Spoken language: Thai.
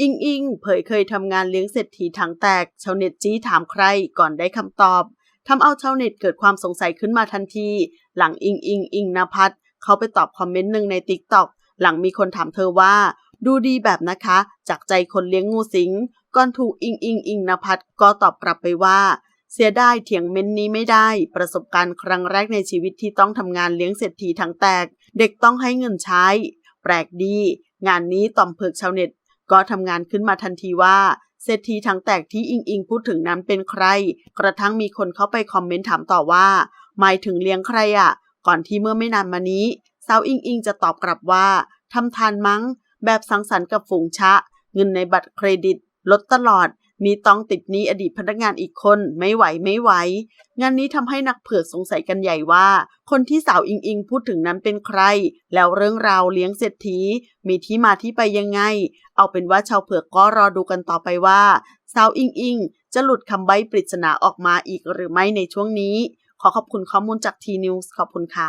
อิงอิงเผยเคยทำงานเลี้ยงเศรษฐีถังแตก ชาวเน็ตจี้ถามใครก่อนได้คำตอบทำเอาชาวเน็ตเกิดความสงสัยขึ้นมาทันที หลังอิงอิงอิงนภัทรเขาไปตอบคอมเมนต์หนึ่งในติ๊กต็อกหลังมีคนถามเธอว่า ดูดีแบบนะคะ จากใจคนเลี้ยงงูสิงก่อนถูกอิงอิงอิงนภัทรก็ตอบกลับไปว่า เสียดายเถียงเม้นนี้ไม่ได้ ประสบการณ์ครั้งแรกในชีวิตที่ต้องทำงานเลี้ยงเศรษฐีทั้งแตก เด็กต้องให้เงินใช้ แปลกดี งานนี้ต่อมเผือกชาวเน็ต ก็ทำงานขึ้นมาทันทีว่าเศรษฐีทั้งแตกที่อิงอิงพูดถึงนั้นเป็นใคร กระทั่งมีคนเข้าไปคอมเมนต์ถามต่อว่า หมายถึงเลี้ยงใครอะ่ะ ก่อนที่เมื่อไม่นานมานี้สาวอิงอิงจะตอบกลับว่าทำทานมั้ง แบบสังสรรค์กับฝูงชะ เงินในบัตรเครดิต ลดตลอด มีต้องติดนี้อดีตพนักงานอีกคนไม่ไหวไม่ไหว งานนี้ทำให้นักเผือกสงสัยกันใหญ่ว่า คนที่สาวอิงอิงพูดถึงนั้นเป็นใคร แล้วเรื่องราวเลี้ยงเศรษฐี มีที่มาที่ไปยังไง เอาเป็นว่าชาวเผือกก็รอดูกันต่อไปว่า สาวอิงอิง จะหลุดคำใบ้ปริศนาออกมาอีกหรือไม่ในช่วงนี้ ขอขอบคุณข้อมูลจากทีนิวส์ขอบคุณค่ะ